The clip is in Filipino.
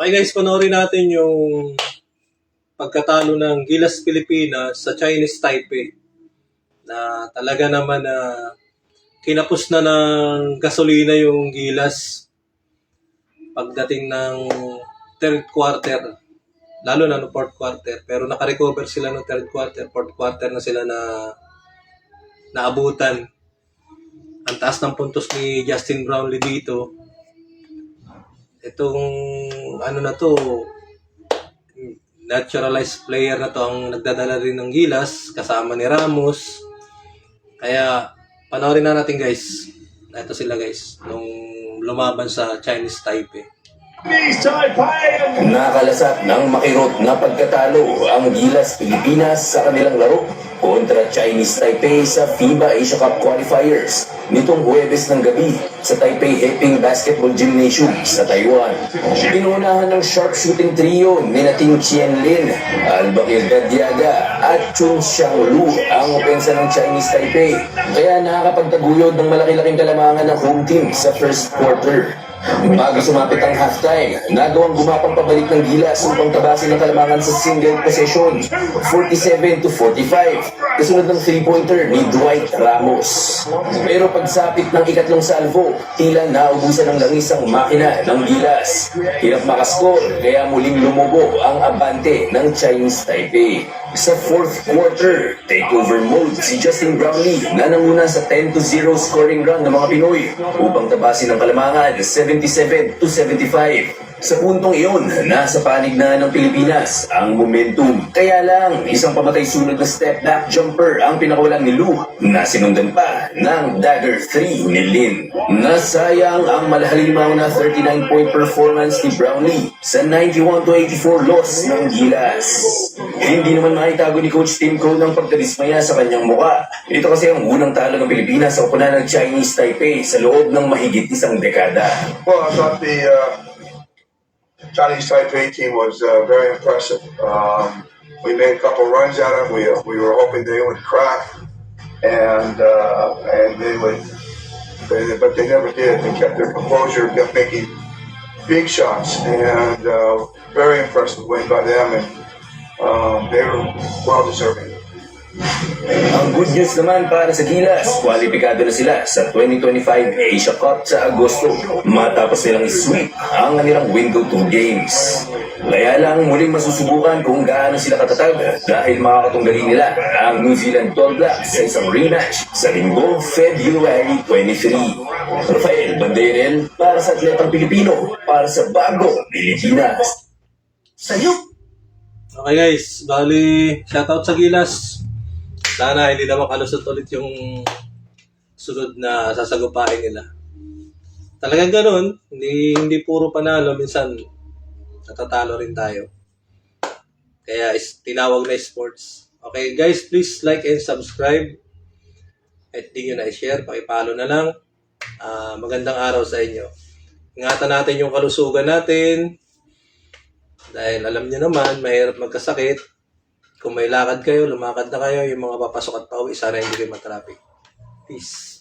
Okay guys, panoorin natin yung pagkatalo ng Gilas Pilipinas sa Chinese Taipei na talaga naman na kinapos na ng gasolina yung Gilas pagdating ng third quarter lalo na no fourth quarter. Pero nakarecover sila no third quarter fourth quarter na sila na naabutan. Ang taas ng puntos ni Justin Brownlee dito itong ano na to naturalized player na to ang nagdadala rin ng Gilas kasama ni Ramos. Kaya panoorin na natin guys. Ito sila guys nung lumaban sa Chinese Taipei Nakalasap ng makirot na pagkatalo ang Gilas Pilipinas sa kanilang laro kontra Chinese Taipei sa FIBA Asia Cup Qualifiers nitong Huwebes ng gabi sa Taipei Heping Basketball Gymnasium sa Taiwan. Pinunahan ng sharpshooting trio ni Nating Chien Lin, Albakir Gadiaga at Chun Xiang Lu ang opensa ng Chinese Taipei kaya nakakapagtaguyod ng malaki-laking kalamangan ng home team sa first quarter. Bago sumapit ang halftime, nagawang gumapang pabalik ng Gilas upang tabasin ang kalamangan sa single possession, 47 to 45, kasunod ng three-pointer ni Dwight Ramos. Pero pagsapit ng ikatlong salvo, tila naubusan ng langis ang makina ng Gilas. Hirap makascore, kaya muling lumubo ang abante ng Chinese Taipei. Sa fourth quarter, takeover mode si Justin Brownlee na nanguna sa 10 to 0 scoring run ng mga Pinoy upang tabasin ang kalamangan 77 to 75. Sa puntong iyon, nasa panig na ng Pilipinas ang momentum. Kaya lang, isang pamatay sunod na step back jumper ang pinakawalan ni Lu na sinundan pa ng dagger 3 ni Lin. Nasayang ang malahalimaw na 39-point performance ni Brownlee sa 91 to 84 loss ng Gilas. Hindi naman maitago ni Coach Tim Crow ng pagkadismaya sa kanyang muka. Ito kasi ang unang talo ng Pilipinas sa kupunan ng Chinese Taipei sa loob ng mahigit isang dekada. Well, I thought the uh, Chinese Taipei team was uh, very impressive. Um, we made a couple runs at them. We, we were hoping they would crack, and uh, and they would, they, but they never did. They kept their composure, kept making big shots, and uh, very impressive win by them, and um, they were well deserving. Ang good news naman para sa Gilas, kwalipikado na sila sa 2025 Asia Cup sa Agosto matapos nilang sweep ang kanilang window 2 games. Kaya lang muling masusubukan kung gaano sila katatag dahil makakatunggali nila ang New Zealand All Blacks sa isang rematch sa linggo February 23. Rafael Banderel para sa Atletang Pilipino para sa Bago Pilipinas. Sa'yo! Okay guys, bali shoutout sa Gilas. Sana hindi na makalusot ulit yung sunod na sasagupain nila. Talagang ganun, hindi, hindi puro panalo, minsan natatalo rin tayo. Kaya is, tinawag na sports. Okay guys, please like and subscribe. At di nyo na i-share, pakipalo na lang. Ah, magandang araw sa inyo. Ingatan natin yung kalusugan natin, dahil alam niyo naman, mahirap magkasakit. Kung may lakad kayo, lumakad na kayo, yung mga papasok at pauwi, sana hindi kayo matraffic. Peace.